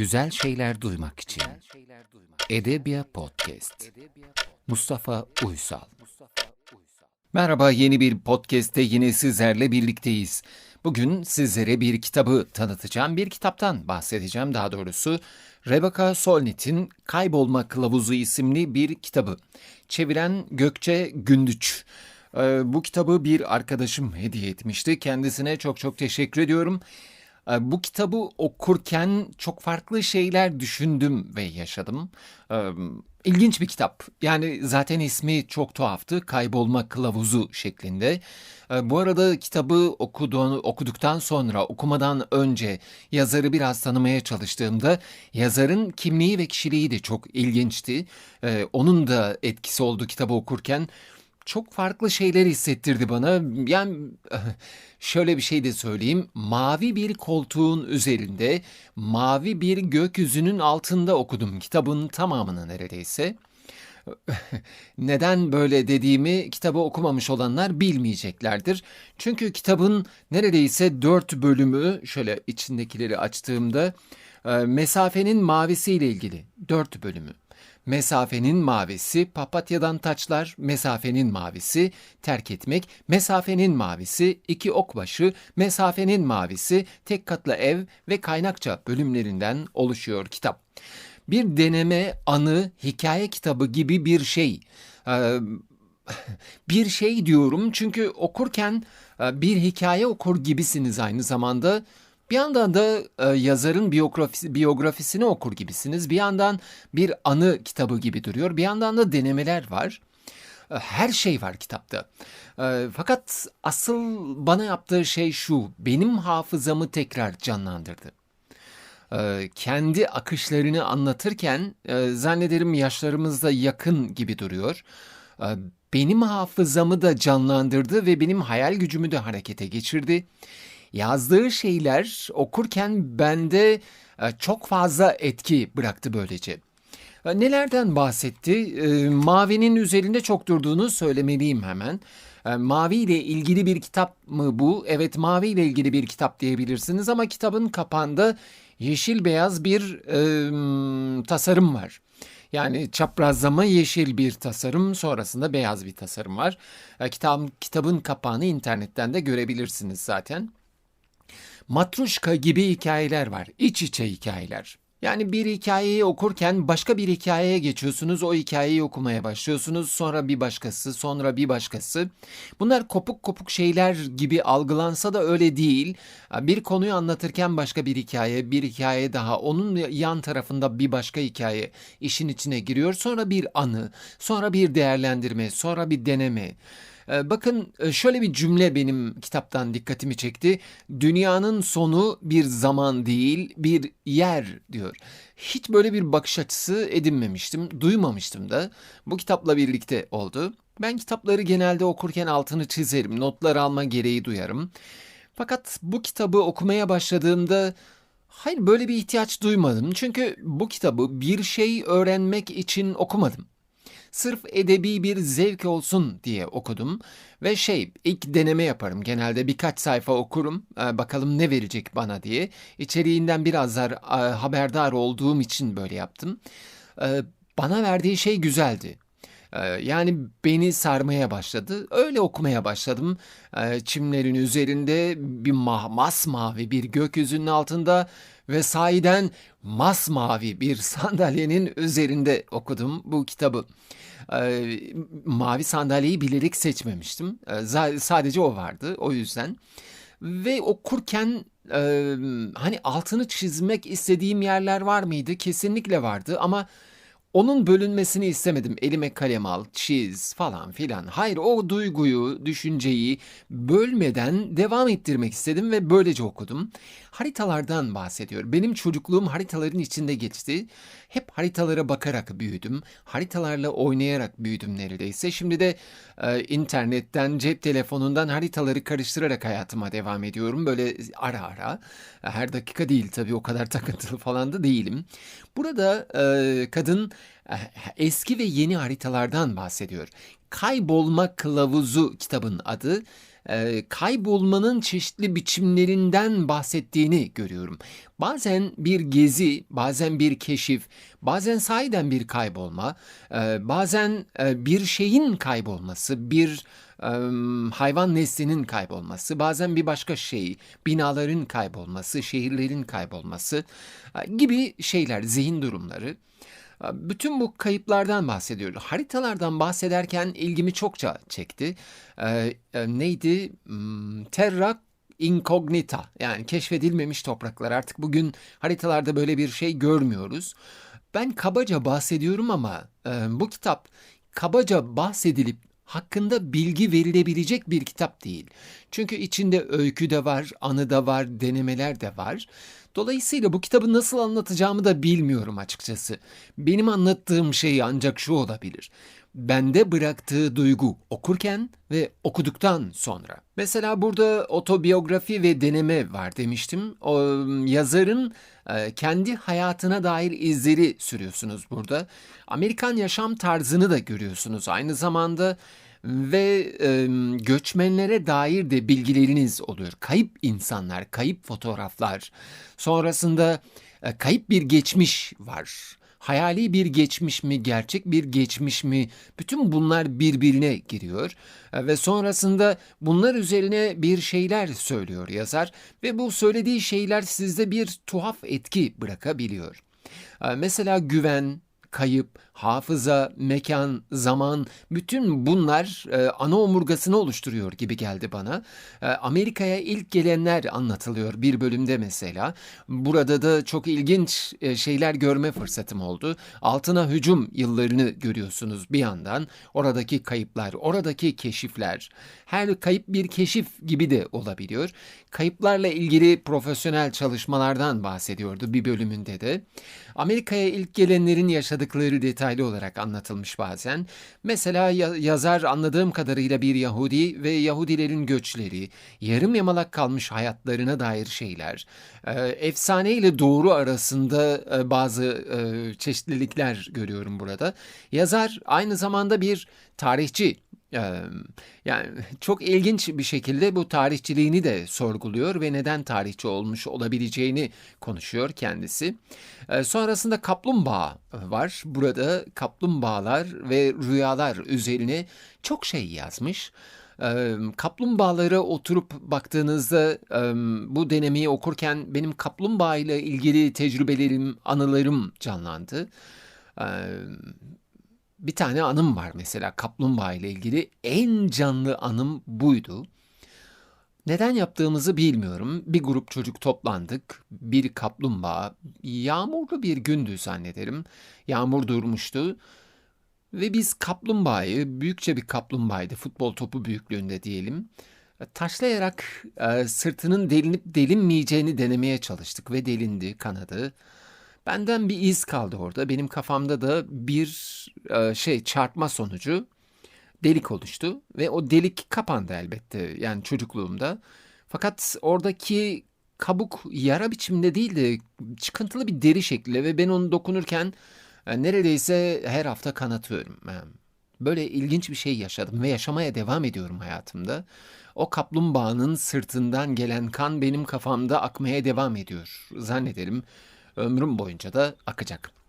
Güzel şeyler duymak için. Edebiyat Podcast. Mustafa Uysal. Merhaba yeni bir podcast'te yine sizlerle birlikteyiz. Bugün sizlere bir kitabı tanıtacağım. Bir kitaptan bahsedeceğim daha doğrusu. Rebecca Solnit'in Kaybolma Kılavuzu isimli bir kitabı. Çeviren Gökçe Gündüç. Ee, bu kitabı bir arkadaşım hediye etmişti. Kendisine çok çok teşekkür ediyorum. Ee, Bu kitabı okurken çok farklı şeyler düşündüm ve yaşadım. Ee, İlginç bir kitap. Yani zaten ismi çok tuhaftı. Kaybolma Kılavuzu şeklinde. Ee, Bu arada kitabı okuduğunu, okuduktan sonra, okumadan önce yazarı biraz tanımaya çalıştığımda yazarın kimliği ve kişiliği de çok ilginçti. Onun da etkisi oldu kitabı okurken çok farklı şeyler hissettirdi bana. Yani şöyle bir şey de söyleyeyim. Mavi bir koltuğun üzerinde, mavi bir gökyüzünün altında okudum kitabın tamamını neredeyse. Neden böyle dediğimi kitabı okumamış olanlar bilmeyeceklerdir. Çünkü kitabın neredeyse dört bölümü şöyle içindekileri açtığımda e, mesafenin mavisiyle ilgili dört bölümü. Mesafenin mavisi, papatyadan taçlar, mesafenin mavisi, terk etmek, mesafenin mavisi, iki okbaşı, mesafenin mavisi, tek katlı ev ve kaynakça bölümlerinden oluşuyor kitap. Bir deneme, anı, hikaye kitabı gibi bir şey. Ee, bir şey diyorum çünkü okurken e, bir hikaye okur gibisiniz aynı zamanda. Bir yandan da e, yazarın biyografisi, biyografisini okur gibisiniz. Bir yandan bir anı kitabı gibi duruyor. Bir yandan da denemeler var. E, Her şey var kitapta. E, Fakat asıl bana yaptığı şey şu. Benim hafızamı tekrar canlandırdı. E, Kendi akışlarını anlatırken e, zannederim yaşlarımızda yakın gibi duruyor. E, Benim hafızamı da canlandırdı ve benim hayal gücümü de harekete geçirdi. Yazdığı şeyler okurken bende e, çok fazla etki bıraktı böylece. E, Nelerden bahsetti? E, Mavinin üzerinde çok durduğunu söylemeliyim hemen. Mavi ile ilgili bir kitap mı bu? Evet, Mavi ile ilgili bir kitap diyebilirsiniz ama kitabın kapağında yeşil beyaz bir e, tasarım var. Yani çaprazlama yeşil bir tasarım, sonrasında beyaz bir tasarım var. Kitabın, kitabın kapağını internetten de görebilirsiniz zaten. Matruşka gibi hikayeler var. İç içe hikayeler. Yani bir hikayeyi okurken başka bir hikayeye geçiyorsunuz. O hikayeyi okumaya başlıyorsunuz. Sonra bir başkası, sonra bir başkası. Bunlar kopuk kopuk şeyler gibi algılansa da öyle değil. Bir konuyu anlatırken başka bir hikaye, bir hikaye daha. Onun yan tarafında bir başka hikaye işin içine giriyor. Sonra bir anı, sonra bir değerlendirme, sonra bir deneme. Ee, Bakın e, şöyle bir cümle benim kitaptan dikkatimi çekti. Dünyanın sonu bir zaman değil, bir yer diyor. Hiç böyle bir bakış açısı edinmemiştim, duymamıştım da. Bu kitapla birlikte oldu. Ben kitapları genelde okurken altını çizerim, notlar alma gereği duyarım. Fakat bu kitabı okumaya başladığımda hayır böyle bir ihtiyaç duymadım. Çünkü bu kitabı bir şey öğrenmek için okumadım. Sırf edebi bir zevk olsun diye okudum ve şey ilk deneme yaparım genelde birkaç sayfa okurum e, bakalım ne verecek bana diye içeriğinden biraz e, haberdar olduğum için böyle yaptım. E, Bana verdiği şey güzeldi. E, Yani beni sarmaya başladı. Öyle okumaya başladım. E, Çimlerin üzerinde bir ma masmavi bir gökyüzünün altında ve sahiden masmavi bir sandalyenin üzerinde okudum bu kitabı. Ee, mavi sandalyeyi bilerek seçmemiştim. Ee, sadece o vardı o yüzden. Ve okurken e, hani altını çizmek istediğim yerler var mıydı? Kesinlikle vardı ama onun bölünmesini istemedim. Elime kalem al, çiz falan filan. Hayır o duyguyu, düşünceyi bölmeden devam ettirmek istedim ve böylece okudum. Haritalardan bahsediyor. Benim çocukluğum haritaların içinde geçti. Hep haritalara bakarak büyüdüm. Haritalarla oynayarak büyüdüm neredeyse. Şimdi de e, internetten, cep telefonundan haritaları karıştırarak hayatıma devam ediyorum. Böyle ara ara. Her dakika değil tabii o kadar takıntılı falan da değilim. Burada e, kadın eski ve yeni haritalardan bahsediyor. Kaybolma Kılavuzu kitabın adı. e, kaybolmanın çeşitli biçimlerinden bahsettiğini görüyorum. Bazen bir gezi, bazen bir keşif, bazen sahiden bir kaybolma, e, bazen bir şeyin kaybolması, bir hayvan neslinin kaybolması, bazen bir başka şey, binaların kaybolması, şehirlerin kaybolması gibi şeyler, zihin durumları. Bütün bu kayıplardan bahsediyoruz. Haritalardan bahsederken ilgimi çokça çekti. Ee, e, neydi? Hmm, Terra incognita yani keşfedilmemiş topraklar. Artık bugün haritalarda böyle bir şey görmüyoruz. Ben kabaca bahsediyorum ama e, bu kitap kabaca bahsedilip hakkında bilgi verilebilecek bir kitap değil. Çünkü içinde öykü de var, anı da var, denemeler de var. Dolayısıyla bu kitabı nasıl anlatacağımı da bilmiyorum açıkçası. Benim anlattığım şey ancak şu olabilir. Bende bıraktığı duygu okurken ve okuduktan sonra. Mesela burada otobiyografi ve deneme var demiştim. O yazarın e, kendi hayatına dair izleri sürüyorsunuz burada. Amerikan yaşam tarzını da görüyorsunuz. Aynı zamanda ve e, göçmenlere dair de bilgileriniz oluyor. Kayıp insanlar, kayıp fotoğraflar. Sonrasında e, kayıp bir geçmiş var. Hayali bir geçmiş mi, gerçek bir geçmiş mi? Bütün bunlar birbirine giriyor e, ve sonrasında bunlar üzerine bir şeyler söylüyor yazar ve bu söylediği şeyler sizde bir tuhaf etki bırakabiliyor. E, mesela güven, kayıp, hafıza, mekan, zaman bütün bunlar e, ana omurgasını oluşturuyor gibi geldi bana. E, Amerika'ya ilk gelenler anlatılıyor bir bölümde mesela. Burada da çok ilginç e, şeyler görme fırsatım oldu. Altına hücum yıllarını görüyorsunuz bir yandan. Oradaki kayıplar, oradaki keşifler. Her kayıp bir keşif gibi de olabiliyor. Kayıplarla ilgili profesyonel çalışmalardan bahsediyordu bir bölümünde de. Amerika'ya ilk gelenlerin yaşadıkları detaylı olarak anlatılmış bazen. Mesela yazar anladığım kadarıyla bir Yahudi ve Yahudilerin göçleri, yarım yamalak kalmış hayatlarına dair şeyler, e, efsane ile doğru arasında e, bazı e, çeşitlilikler görüyorum burada. Yazar aynı zamanda bir tarihçi yani çok ilginç bir şekilde bu tarihçiliğini de sorguluyor ve neden tarihçi olmuş olabileceğini konuşuyor kendisi. Sonrasında kaplumbağa var. Burada kaplumbağalar ve rüyalar üzerine çok şey yazmış. Kaplumbağalara oturup baktığınızda bu denemeyi okurken benim kaplumbağa ile ilgili tecrübelerim, anılarım canlandı bir tane anım var mesela kaplumbağa ile ilgili. En canlı anım buydu. Neden yaptığımızı bilmiyorum. Bir grup çocuk toplandık. Bir kaplumbağa, yağmurlu bir gündü zannederim. Yağmur durmuştu. Ve biz kaplumbağayı, büyükçe bir kaplumbağaydı, futbol topu büyüklüğünde diyelim. Taşlayarak e, sırtının delinip delinmeyeceğini denemeye çalıştık ve delindi, kanadı. Benden bir iz kaldı orada. Benim kafamda da bir e, şey çarpma sonucu delik oluştu ve o delik kapandı elbette yani çocukluğumda. Fakat oradaki kabuk yara biçiminde değil de çıkıntılı bir deri şekli ve ben onu dokunurken e, neredeyse her hafta kanatıyorum. Yani böyle ilginç bir şey yaşadım ve yaşamaya devam ediyorum hayatımda. O kaplumbağanın sırtından gelen kan benim kafamda akmaya devam ediyor zannederim ömrüm boyunca da akacak.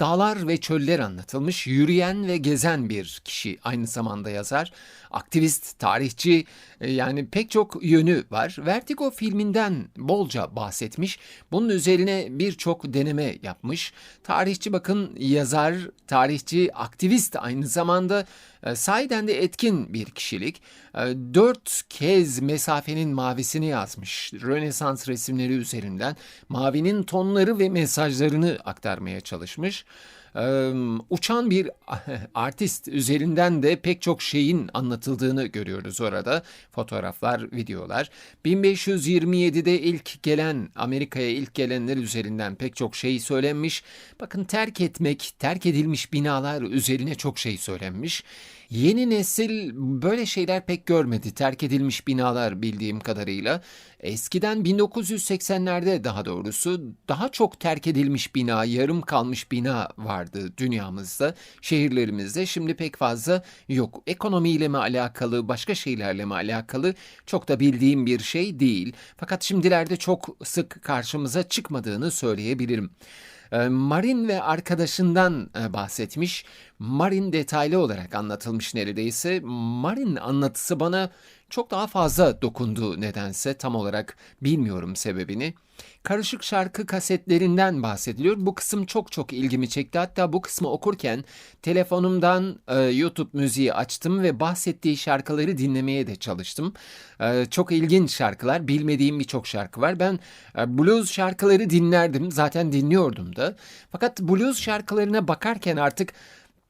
Dağlar ve çöller anlatılmış, yürüyen ve gezen bir kişi aynı zamanda yazar. Aktivist, tarihçi e, yani pek çok yönü var. Vertigo filminden bolca bahsetmiş. Bunun üzerine birçok deneme yapmış. Tarihçi bakın yazar, tarihçi, aktivist aynı zamanda e, sahiden de etkin bir kişilik. E, dört kez mesafenin mavisini yazmış. Rönesans resimleri üzerinden mavinin tonları ve mesajlarını aktarmaya çalışmış uçan bir artist üzerinden de pek çok şeyin anlatıldığını görüyoruz orada. Fotoğraflar, videolar. 1527'de ilk gelen, Amerika'ya ilk gelenler üzerinden pek çok şey söylenmiş. Bakın terk etmek, terk edilmiş binalar üzerine çok şey söylenmiş. Yeni nesil böyle şeyler pek görmedi. Terk edilmiş binalar bildiğim kadarıyla. Eskiden 1980'lerde daha doğrusu daha çok terk edilmiş bina, yarım kalmış bina vardı dünyamızda, şehirlerimizde. Şimdi pek fazla yok. Ekonomiyle mi alakalı, başka şeylerle mi alakalı çok da bildiğim bir şey değil. Fakat şimdilerde çok sık karşımıza çıkmadığını söyleyebilirim. Ee, Marin ve arkadaşından e, bahsetmiş. Marin detaylı olarak anlatılmış neredeyse. Marin anlatısı bana çok daha fazla dokundu nedense tam olarak bilmiyorum sebebini. Karışık şarkı kasetlerinden bahsediliyor. Bu kısım çok çok ilgimi çekti. Hatta bu kısmı okurken telefonumdan e, YouTube müziği açtım ve bahsettiği şarkıları dinlemeye de çalıştım. E, çok ilginç şarkılar, bilmediğim birçok şarkı var. Ben e, blues şarkıları dinlerdim, zaten dinliyordum da. Fakat blues şarkılarına bakarken artık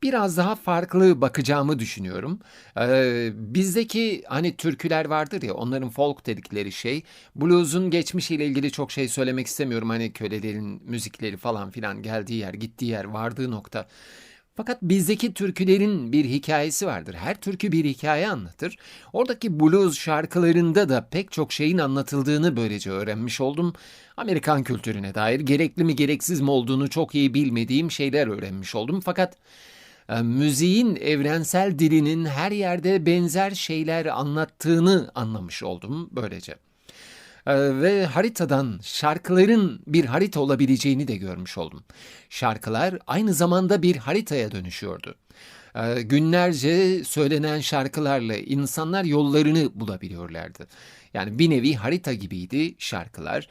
biraz daha farklı bakacağımı düşünüyorum. Ee, bizdeki hani türküler vardır ya onların folk dedikleri şey. Blues'un geçmişiyle ilgili çok şey söylemek istemiyorum. Hani kölelerin müzikleri falan filan geldiği yer, gittiği yer, vardığı nokta. Fakat bizdeki türkülerin bir hikayesi vardır. Her türkü bir hikaye anlatır. Oradaki blues şarkılarında da pek çok şeyin anlatıldığını böylece öğrenmiş oldum. Amerikan kültürüne dair gerekli mi gereksiz mi olduğunu çok iyi bilmediğim şeyler öğrenmiş oldum. Fakat müziğin evrensel dilinin her yerde benzer şeyler anlattığını anlamış oldum böylece. E, ve haritadan şarkıların bir harita olabileceğini de görmüş oldum. Şarkılar aynı zamanda bir haritaya dönüşüyordu. E, günlerce söylenen şarkılarla insanlar yollarını bulabiliyorlardı. Yani bir nevi harita gibiydi şarkılar.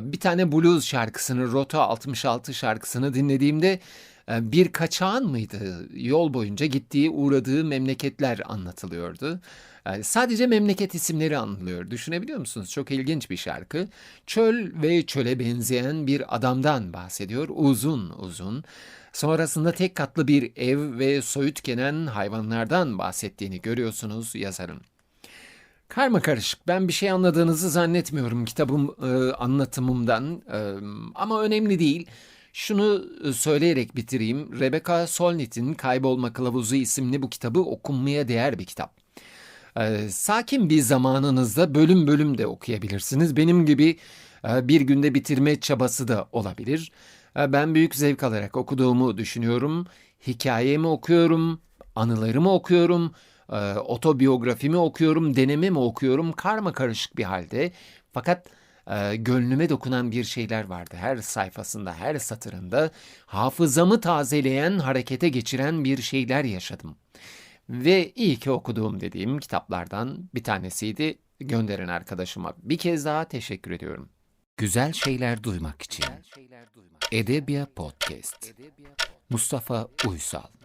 Bir tane blues şarkısını, Rota 66 şarkısını dinlediğimde ee, bir kaçağın mıydı? Yol boyunca gittiği, uğradığı memleketler anlatılıyordu. Yani sadece memleket isimleri anılıyor. Düşünebiliyor musunuz? Çok ilginç bir şarkı. Çöl ve çöle benzeyen bir adamdan bahsediyor. Uzun uzun. Sonrasında tek katlı bir ev ve soyut genen hayvanlardan bahsettiğini görüyorsunuz yazarın. Karma karışık. Ben bir şey anladığınızı zannetmiyorum kitabım e, anlatımımdan e, ama önemli değil. Şunu ıı, söyleyerek bitireyim. Rebecca Solnit'in Kaybolma Kılavuzu isimli bu kitabı okunmaya değer bir kitap. Ee, sakin bir zamanınızda bölüm bölüm de okuyabilirsiniz. Benim gibi e, bir günde bitirme çabası da olabilir. E, ben büyük zevk alarak okuduğumu düşünüyorum. Hikayemi okuyorum, anılarımı okuyorum, e, otobiyografimi okuyorum, denememi okuyorum. Karma karışık bir halde. Fakat e, gönlüme dokunan bir şeyler vardı. Her sayfasında, her satırında hafızamı tazeleyen, harekete geçiren bir şeyler yaşadım. Ve iyi ki okuduğum dediğim kitaplardan bir tanesiydi. Gönderen arkadaşıma bir kez daha teşekkür ediyorum. Güzel şeyler duymak için. Edebiyat Podcast. Mustafa Uysal